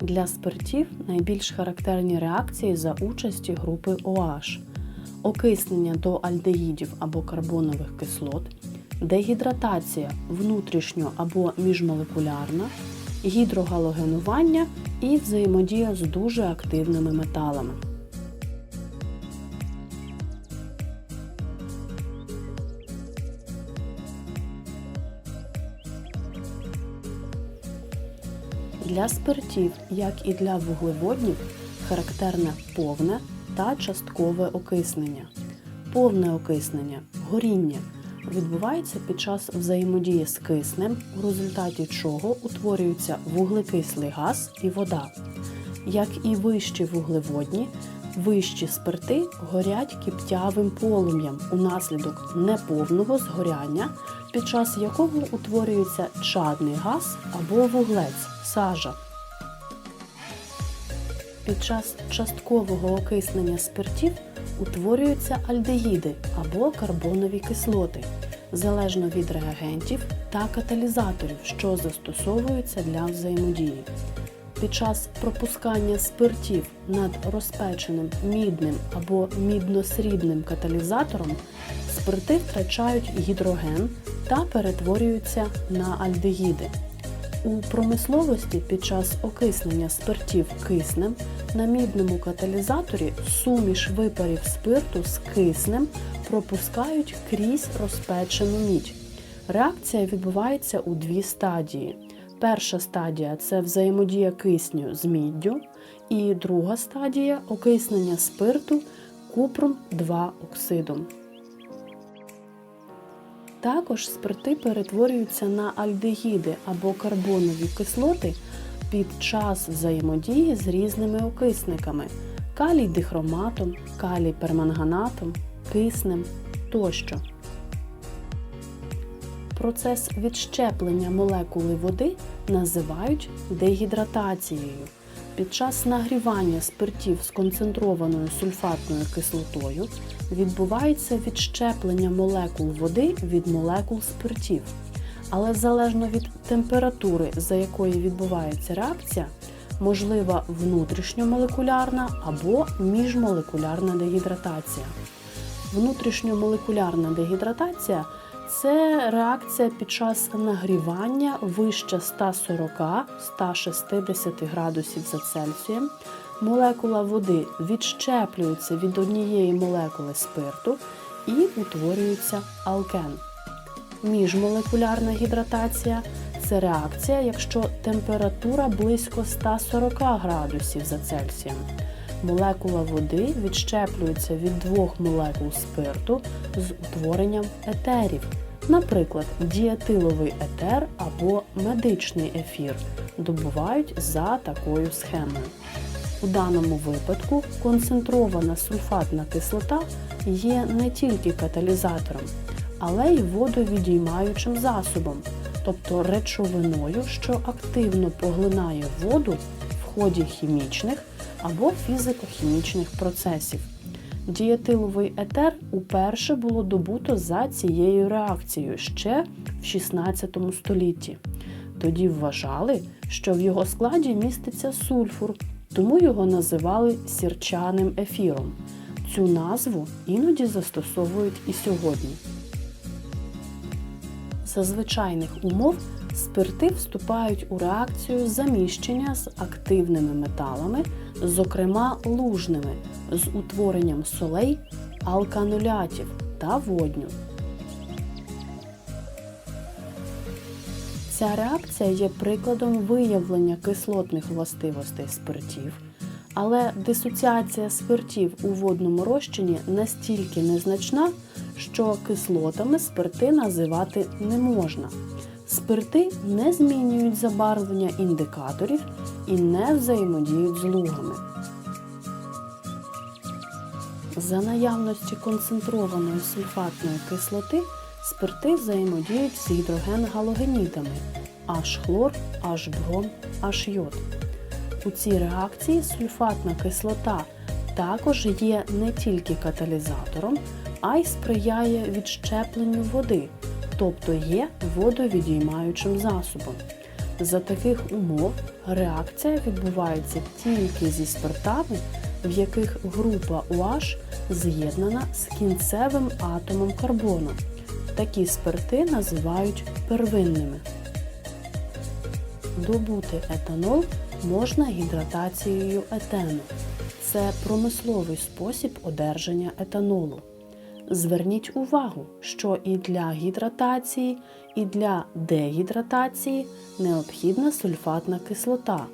Для спиртів найбільш характерні реакції за участі групи OH – окиснення до альдеїдів або карбонових кислот, дегідратація внутрішньо або міжмолекулярна, гідрогалогенування і взаємодія з дуже активними металами. Для спиртів, як і для вуглеводнів, характерне повне та часткове окиснення. Повне окиснення горіння відбувається під час взаємодії з киснем, у результаті чого утворюється вуглекислий газ і вода. Як і вищі вуглеводні, вищі спирти горять киптявим полум'ям унаслідок неповного згоряння, під час якого утворюється чадний газ або вуглець сажа. Під час часткового окиснення спиртів утворюються альдегіди або карбонові кислоти, залежно від реагентів та каталізаторів, що застосовуються для взаємодії. Під час пропускання спиртів над розпеченим мідним або мідно-срібним каталізатором спирти втрачають гідроген та перетворюються на альдегіди. У промисловості під час окиснення спиртів киснем на мідному каталізаторі суміш випарів спирту з киснем пропускають крізь розпечену мідь. Реакція відбувається у дві стадії. Перша стадія це взаємодія кисню з міддю, і друга стадія окиснення спирту купром 2 оксидом. Також спирти перетворюються на альдегіди або карбонові кислоти під час взаємодії з різними окисниками калій дихроматом, калій перманганатом, киснем тощо. Процес відщеплення молекули води називають дегідратацією. Під час нагрівання спиртів з концентрованою сульфатною кислотою відбувається відщеплення молекул води від молекул спиртів. Але залежно від температури, за якої відбувається реакція, можлива внутрішньомолекулярна або міжмолекулярна дегідратація. Внутрішньомолекулярна дегідратація це реакція під час нагрівання вище 140-160 градусів за Цельсієм. Молекула води відщеплюється від однієї молекули спирту і утворюється алкен. Міжмолекулярна гідратація це реакція, якщо температура близько 140 градусів за Цельсієм. Молекула води відщеплюється від двох молекул спирту з утворенням етерів, наприклад, діетиловий етер або медичний ефір, добувають за такою схемою. У даному випадку концентрована сульфатна кислота є не тільки каталізатором, але й водовідіймаючим засобом, тобто речовиною, що активно поглинає воду в ході хімічних або фізико-хімічних процесів. Дієтиловий етер уперше було добуто за цією реакцією ще в 16 столітті. Тоді вважали, що в його складі міститься сульфур, тому його називали сірчаним ефіром. Цю назву іноді застосовують і сьогодні. За звичайних умов спирти вступають у реакцію заміщення з активними металами, зокрема лужними, з утворенням солей, алканолятів та водню. Ця реакція є прикладом виявлення кислотних властивостей спиртів, але дисоціація спиртів у водному розчині настільки незначна, що кислотами спирти називати не можна. Спирти не змінюють забарвлення індикаторів і не взаємодіють з лугами. За наявності концентрованої сульфатної кислоти спирти взаємодіють з гідрогенгалогенідами H-хлор, H-бром, H-йод. У цій реакції сульфатна кислота також є не тільки каталізатором, а й сприяє відщепленню води, тобто є водовідіймаючим засобом. За таких умов реакція відбувається тільки зі спиртами, в яких група OH з'єднана з кінцевим атомом карбону. Такі спирти називають первинними. Добути етанол можна гідратацією етену. Це промисловий спосіб одержання етанолу. Зверніть увагу, що і для гідратації, і для дегідратації необхідна сульфатна кислота,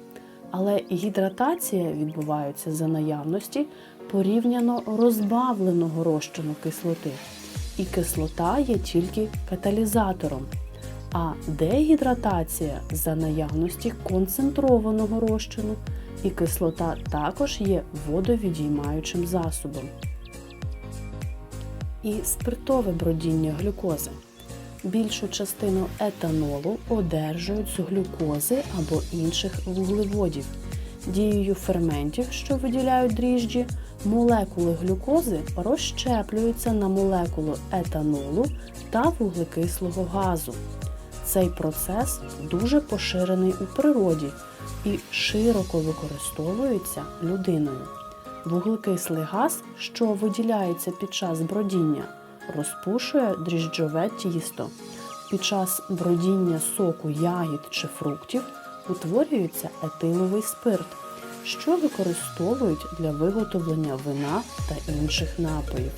але гідратація відбувається за наявності порівняно розбавленого розчину кислоти, і кислота є тільки каталізатором, а дегідратація за наявності концентрованого розчину, і кислота також є водовідіймаючим засобом і спиртове бродіння глюкози. Більшу частину етанолу одержують з глюкози або інших вуглеводів. Дією ферментів, що виділяють дріжджі, молекули глюкози розщеплюються на молекулу етанолу та вуглекислого газу. Цей процес дуже поширений у природі і широко використовується людиною. Вуглекислий газ, що виділяється під час бродіння, розпушує дріжджове тісто. Під час бродіння соку ягід чи фруктів утворюється етиловий спирт, що використовують для виготовлення вина та інших напоїв.